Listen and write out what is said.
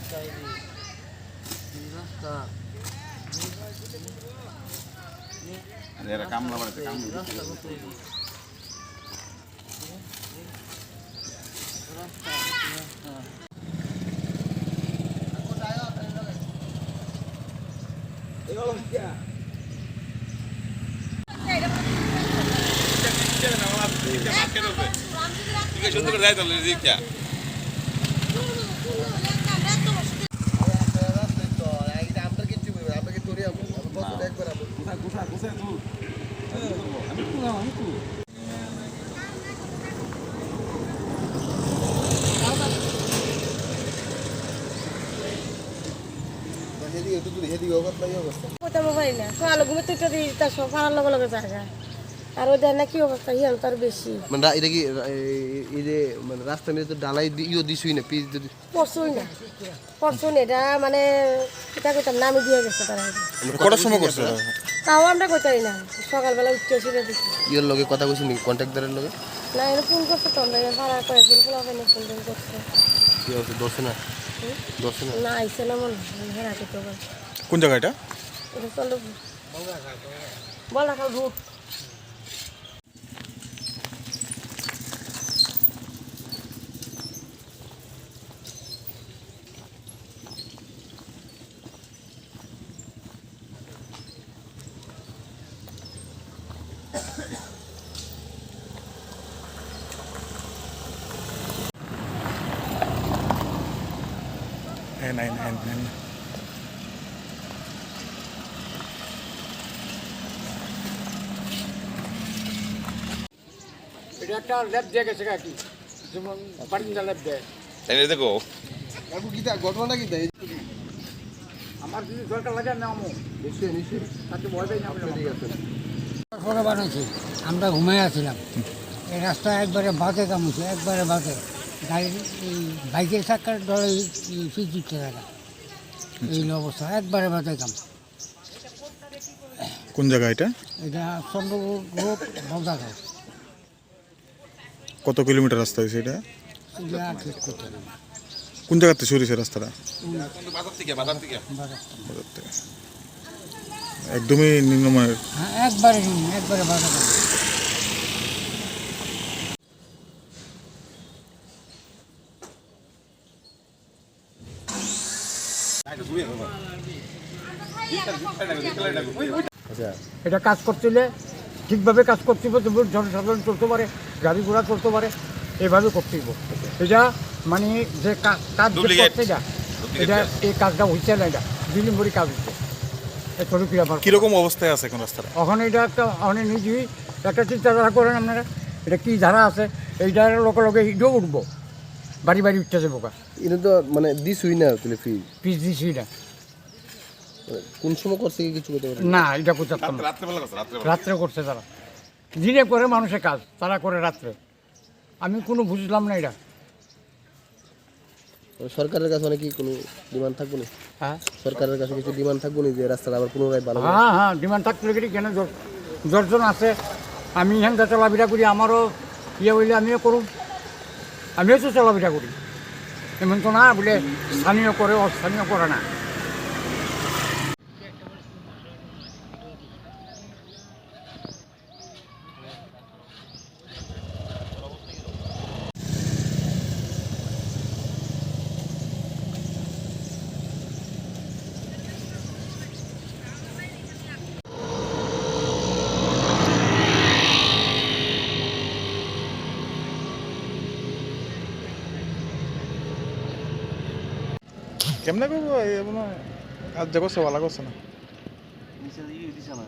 রাস্তা এই যে। এই রাস্তা এরা কামলা বাড়াতে এই কাম রাস্তা কত এই যে। রাস্তা রাস্তা সুন্দর করে যাই তাহলে রিক্সা না ঘুমে তুই তার সব পাড়ার লগে লগে আর ওদের না কি অবস্থা মানে এটা কি এই- যে মানে তো না পিচ যদি পরশুই না এটা মানে এটা কইতাম নামে দিয়ে গেছে তারা কটার সময় করছে? তাও আমরা কইতারি না। সকালবেলা উঠতে আসি দেখি। ইয়ের লগে কথা কইছি নাকি? কন্ট্রাক্টরের লগে? না এর ফোন করছে তো আমরা ভাড়া কয়েকদিন খোলা না ফোন টোন করছে। কি হচ্ছে দর্শে না দর্শে না না আইসে না মন ভাড়া করতে কোন জায়গা এটা? এটা চলো। বলা খাল রুট নাইন নাইন নাইন এটা একটা ল্যাব দিয়ে গেছে কি? যেমন বারিন্দা ল্যাব দেয়। এই দেখো। ঘটনা কি? দেয় আমার যদি দরকার লাগে নামো। নিশ্চয়ই নিশ্চয়ই। তাতে ভয় পাই না ঠিক আছে। করে বানাইছি আমরা ঘুমাই আছিলাম। এই রাস্তা একবারে বাঁকে কামুছে একবারে বাঁকে গাড়ির চাকার ডরে ফিট দিচ্ছে দেখা এই অবস্থা একবারে বাঁকে কাম। কোন জায়গা এটা? এটা চন্দ্রপুর রোড কত কিলোমিটার রাস্তা হয়েছে এটা? কোন জায়গাতে শুরু হয়েছে রাস্তাটা? বাজার। বাজার থেকে। একদমই নিম্নমানের। হ্যাঁ একবারে একবারে বাঁকে এটা কাজ করছিলে ঠিকভাবে কাজ করতে হবে তবু জনসাধারণ চলতে পারে গাড়ি ঘোড়া চলতে পারে এভাবে করতে হবে। এটা মানে যে কাজ যে করছে এটা এই কাজটা হয়েছে না এটা দুই নম্বরই কাজ হচ্ছে কীরকম অবস্থায় আছে এখন রাস্তাটা? ওখানে এটা একটা অনেক নিজেই একটা চিন্তাধারা করেন আপনারা এটা কি ধারা আছে এইটার লগে লগে ইটেও উঠবো। বাড়ি বাড়ি উঠতে যাব এটা তো মানে দিছুই না তুলে ফি পিস দিছি না। কোন সময় করছে কি কিছু করতে পারে? না এটা করতাম না। রাত্রেবেলা করছে রাত্রে রাত্রে করছে তারা। দিনে করে মানুষের কাজ তারা করে রাত্রে। আমি কোনো বুঝলাম না এটা। সরকারের কাছে অনেক কি কোনো ডিমান্ড থাকব না? হ্যাঁ? সরকারের কাছে কিছু ডিমান্ড থাকবে না যে রাস্তাটা আবার পুনরায় ভালো? হ্যাঁ হ্যাঁ ডিমান্ড থাকতে গেলে কেন? দশজন আছে। আমি এখান থেকে চলাফেরা করি আমারও ইয়ে হইলে আমিও করুন আমিও তো চলাফেরা করি। এমন তো না বলে স্থানীয় করে অস্থানীয় করে না। কেমনে করব এই মনে কাজ যা করছে ভালো করছে না দিছে না।